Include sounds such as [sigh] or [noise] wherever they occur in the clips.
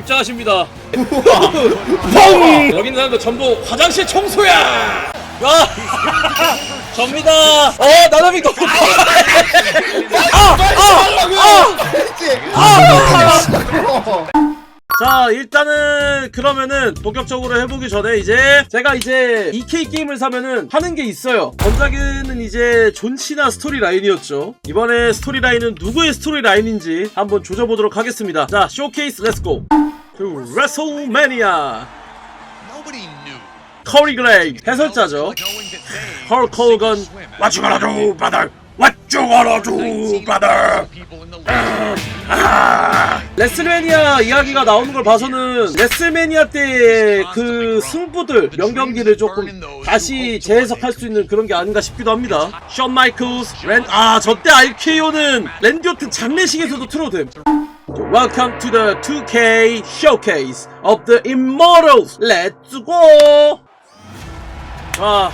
입장하십니다. 펑! 여기 있는 사람들 전부 화장실 청소야! 와! [laughs] 접니다! 어, 나나미 너무 아! 아! 아! 자 일단은 그러면은 본격적으로 해보기 전에 이제 제가 이제 EK 게임을 사면은 하는 게 있어요. 전작에는 이제 존치나 스토리 라인이었죠. 이번에 스토리 라인은 누구의 스토리 라인인지 한번 조져보도록 하겠습니다. 자 쇼케이스 렛츠고 그 레슬매니아. 커리 그레이 해설자죠 Knowing that they 헐 코건 What you gonna do brother What you gonna do brother league. 아, 레슬매니아 이야기가 나오는 걸 봐서는 레슬매니아 때의 그 승부들 명경기를 조금 다시 재해석할 수 있는 그런 게 아닌가 싶기도 합니다. 션 마이클스, 랜, 아, 저때 RKO는 랜디 오튼 장례식에서도 틀어도 됨. Welcome to the 2K showcase of the Immortals. Let's go! 자,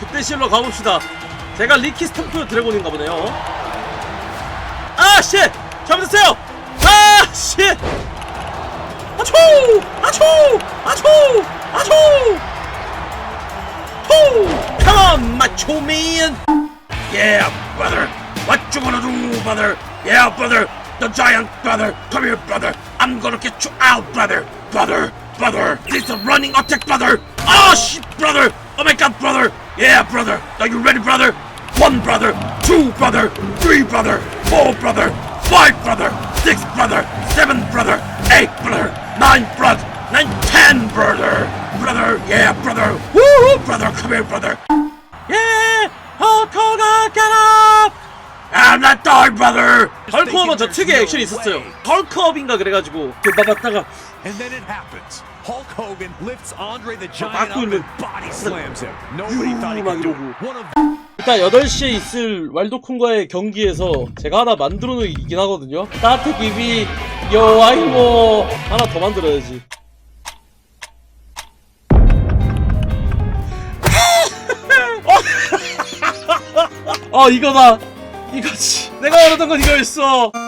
그때 실로 가봅시다. 제가 리키 스탬프 드래곤인가 보네요. 아, 씨! 잘못했어요! 아, 씨! 아초! 아초! 아초! 아초! 호! Come on, macho man! Yeah, brother! What you gonna do, brother? Yeah, brother! The giant brother! Come here, brother! I'm gonna get you out, brother! Brother! Brother! This is a running attack, brother! Oh, shit, brother! Oh my god, brother! Yeah, brother! Are you ready, brother? One brother! Two brother! Three brother! Four brother! Five brother! Six brother! Seven brother! Eight brother! Nine brother! Nine, ten brother! Brother! Yeah, brother! Woo! Brother, come here, brother! Yeah! Hulk Hogan, get up! I'm not dying, brother! 헐크업은 저 특유의 액션이 있었어요. 헐크업인가 그래가지고 그 막았다가 And then it happens. Hulk Hogan lifts Andre the Giant 맞고 up 있는 and body slams him. Nobody thought he could do it. 이러고. One of 일단 8시에 있을 왈도쿤과의 경기에서 제가 하나 만들어 놓이긴 하거든요. 따뜻 기비 여아이모 하나 더 만들어야지. [laughs] 어 이거다 이거지 내가 원하던 건 이거였어 [laughs]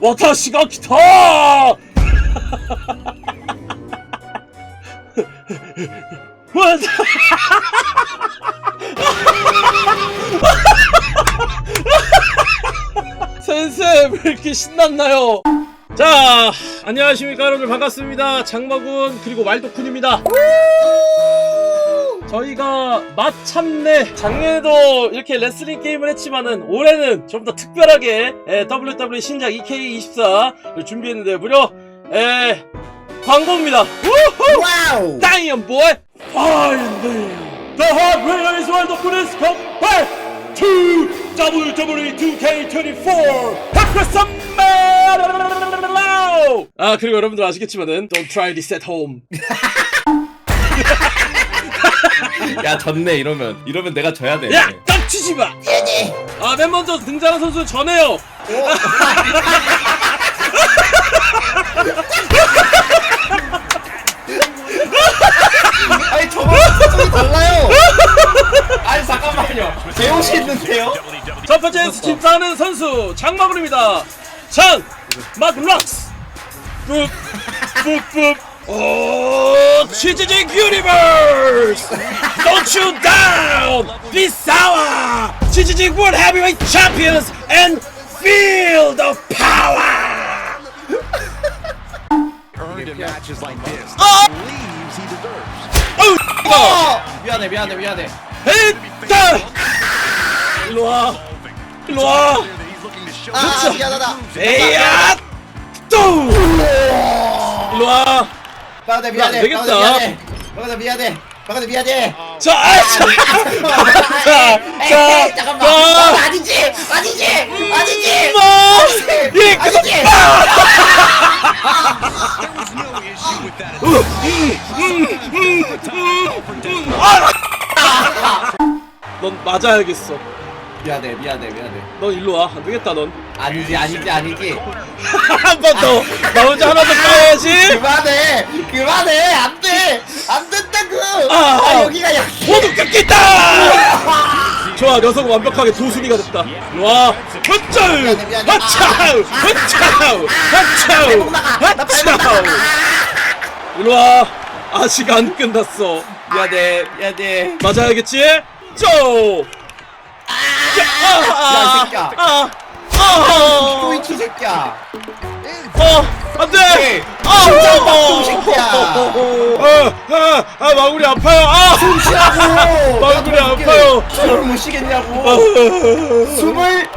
와타시가 기타 [laughs] 와 센세 왜 이렇게 신났나요? 자 안녕하십니까 여러분들 반갑습니다. 장마군 그리고 왈도쿤입니다. 저희가 마참내 작년에도 이렇게 레슬링 게임을 했지만은 올해는 좀 더 특별하게 에, WWE 신작 EK24를 준비했는데 무려 에, 광고입니다 우후! 와우! Damn boy! Finally! The Hard Raiders World of Police come back to WWE 2K24 백화선매! 아 그리고 여러분들 아시겠지만은 Don't try this at home 야 졌네 이러면 이러면 내가 져야 돼. 야! 깜치지 마! 아, 맨 먼저 등장한 선수는 전해요! 아니 저거 좀 달라요. 아니 잠깐만요. 있는데요? 첫 번째 진짜하는 선수 장마블입니다. 장 마블락스 뿜 뿜뿜 오 치즈직 유니버스 Don't you down Be sour 치즈직 World Heavyweight Champions and feel the power earned in matches like this. 어! Believes he deserves. 어! 어! 미안해 미안해 미안해. 헤이따 일로 와 일로 와 아 미안하다. 에이야 또 일로 와 미안해 안 미안해. 되겠다. 미안해. 미안해 미안해. 미안해. 자, 아, 자, 자, 에이, 자, 잠깐만. 자, 어, 아니지 아니지 아니지. 뭐, 이, 아니지. That. 넌 맞아야겠어. 미안해 미안해 미안해. 넌 일로 와. 안 되겠다, 넌. 아니지 아니지 아니지. [laughs] 한 번 더. 나 혼자 하나 더 까야지. 그만해 그만해 안돼 안 된다고. 아, 아 여기가 약해. 모두 끊겠다. 좋아 녀석은 완벽하게 도수비가 됐다 와 헛짜우 헛차우 헛차우 헛차우 헛차우 일로와 아직 안 끝났어 미안해 미안해 맞아야겠지? 쪼! 야, 이 새끼야. 아! 아! 또 이키 새끼야 어! 안 돼! 아! 진짜 빡동 새끼야. 아! 아! 아! 마구리 아파요! 아! 숨 쉬라고 [laughs] 마구리 아파요! 숨을 못 쉬겠냐고 아! 숨을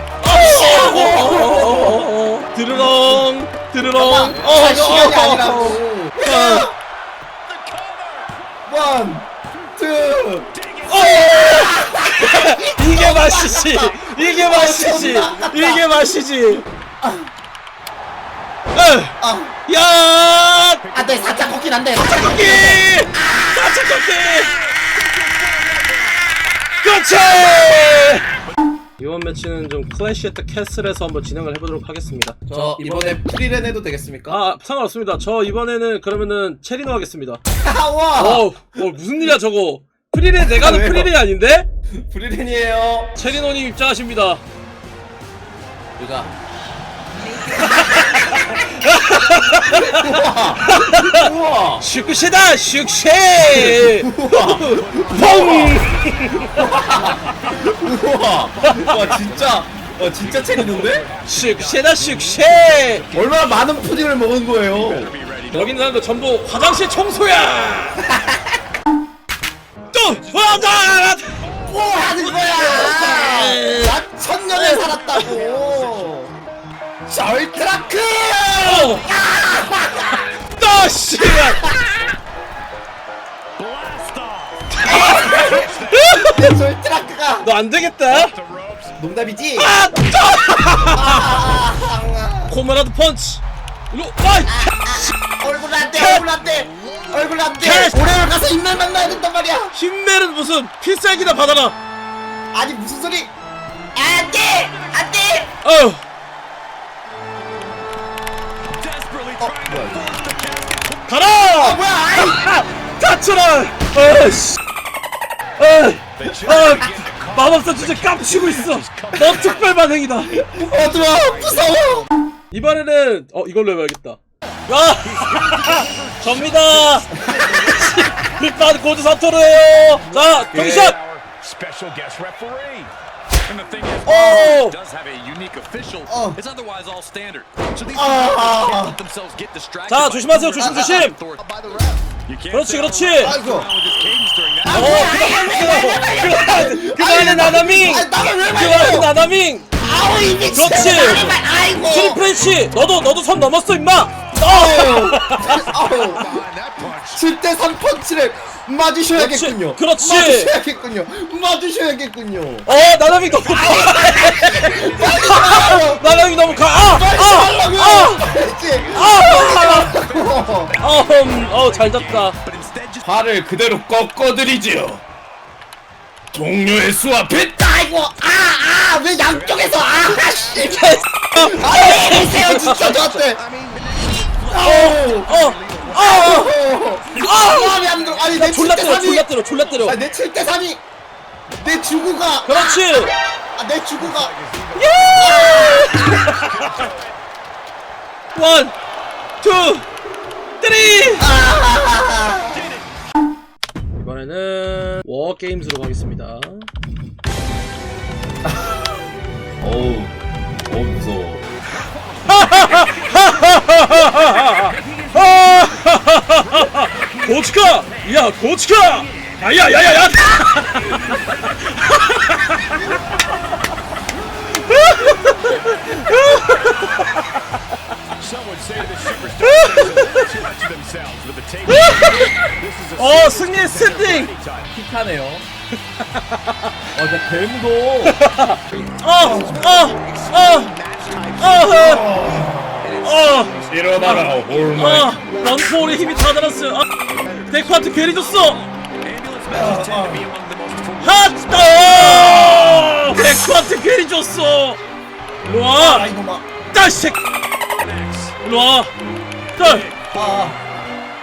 어, 드르렁! 드르렁! 할 시간이 어! 아니라고 아! 원, 투, [laughs] 이게 맛이지! 이게 맛이지! 이게 맛이지! 아! 아, 야! 안돼 살짝 꺾긴 한데 꺾기! 사차 꺾기! 그렇지! 이번 매치는 좀 클래시 앳더 캐슬에서 한번 진행을 해보도록 하겠습니다. 저 이번에 프리랜 해도 되겠습니까? 아 상관없습니다. 저 이번에는 그러면은 체리노 하겠습니다. 와 어우 어, 무슨 일이야 저거? 프리레 내가 하는 왜요? 프리레 아닌데? 프리랜이에요 체리노님 입장하십니다. 누가 [laughs] 우와 우와 슈크쉐다 슈크쉐! 펑! 우와 와 진짜 와 진짜 체리는데? 슈크쉐다 슈크쉐! 얼마나 많은 푸딩을 먹은 거예요 여기 있는 사람들 전부 화장실 청소야! 또! 화장! 뭐 하는 거야 너 안 되겠다. 농담이지? 아! 또! 아, 아, 코마라드 펀치. 일로 와! 아, 얼굴 안 돼 얼굴 안 돼 얼굴 안 돼 캐스! 오래를 가서 입만 만나야 된단 말이야 힘내는 무슨 필살기나 받아라. 아니 무슨 소리 안 돼 안 돼 어휴. 아 가라! 뭐야 아이 다쳐라! 어씨. 어. 아, 마법사 진짜 깜치고 있어. 너 특별 반응이다. 어두워 무서워 이번에는 어 이걸로 해봐야겠다. 아! 접니다. 빅바드 고드 사토르예요. 자, 동샷. Special guest referee. And the thing is, 오! does have a unique official. Oh. It's otherwise all standard. So these Ah. people can't let themselves get distracted. 자, 조심하세요. 조심 조심. 그렇지, 그렇지. 아이고. 어, 그만, 그만, 그만해 나나밍. 아니 나를 왜 그만해 말려 나나밍. 아우 이 미친 그렇지. 나를 말- 아이고 트리프렌치, 너도 너도 선 넘었어 임마. 어. 아우 Behind that punch. 7대 3 펀치를 맞으셔야겠군요 그렇지, 그렇지. 맞으셔야겠군요 맞으셔야겠군요 어, 나나밍 너무 가. 나나밍 너무 가. 아, 빨리 아, 하려고요 아, 알지? 아. 어, 음, 어, 잘 잡다. 발을 그대로 꺾어드리지요. 동료의 수 앞에 아이고 아아 왜 양쪽에서 아씨. [laughs] 아왜 이러세요 진짜 저한테. 아우 어, 어, 아 마음에 안 들어. 아니 내 졸라 7대 때려, 3이 졸라 때려, 졸라 때려. 아내 7대 3이 내 주구가 그렇지. 아, 내 주구가 [laughs] 원, 투, 쓰리. 이번에는 워 게임즈로 가겠습니다. [laughs] 어우 어우 무서워 [laughs] 고치카! 야, 고치카! 야야 야야야! [laughs] 어, 승리 스탠딩! time. 픽하네요 어 근데 뱀도 어, 어, 어, 어, 어, 일어나라 어, 원포울의 힘이 다 들었어요. 아, 데크한테 괜히 줬어. 핫다! 데크한테 괜히 줬어. 아이고 막 짜식. 일로 와, 짤, 아,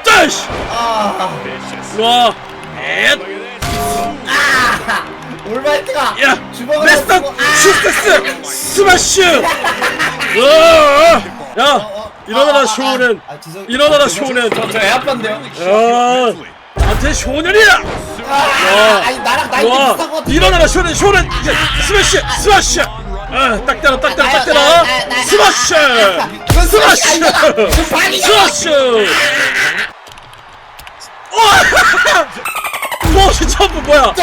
짜식. 아. 일로 와, this. 올바이트가 야 주먹을 레스턴 안 쓰고- 아! 슈스테스 스마쉬. 어, 어. 야 일어나라 아, 쇼는. 아, 죄송- 일어나라 아, 죄송- 쇼는. 저, 저 애아빠인데요? 야 나한테 쇼년이야. 아, 아니 나랑 나이 와. 비슷한 거 같아 일어나라 쇼는 쇼는. 이제 스매시 스마쉬 아 딱 때려 딱 때려 딱 때려. 스마쉬 스마쉬 스마쉬 포즈 점프 뭐야?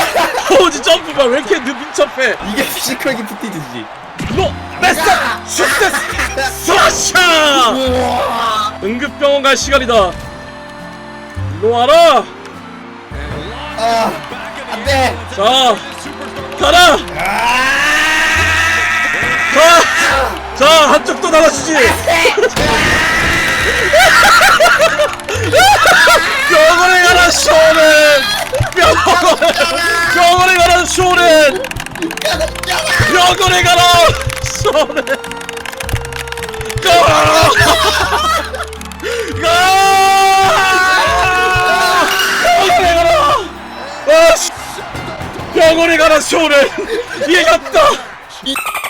포즈 점프 뭐야? 왜 이렇게 민첩해? 이게 피지컬 기프티드지. 너 메스 슈스테스 스마쉬 응급병원 갈 시간이다. 일로 와라! 아 안돼. 자 가라 자, 자 한쪽 또 나가주지. 병원에 가라 쇼는 병원에 병원에 가라 쇼는 병원에 가라 쇼는 가라 가! 병원에 가라. 아 씨. 병원에 가라 쇼는 이겼다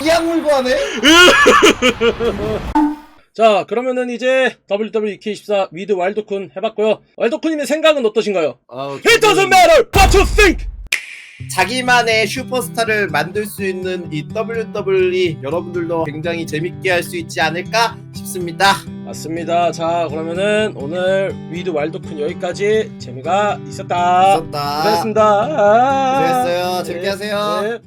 이약 물고 하네 [laughs] 자 그러면은 이제 WWE24 위드 와일드쿤 해봤고요 와일드쿤님의 생각은 어떠신가요? It doesn't matter what you think! 자기만의 슈퍼스타를 만들 수 있는 이 WWE 여러분들도 굉장히 재밌게 할 수 있지 않을까 싶습니다 맞습니다 자 그러면은 오늘 위드 와일드쿤 여기까지 재미가 있었다 있었다 고생했습니다 고생했어요. 재밌게 하세요. 네.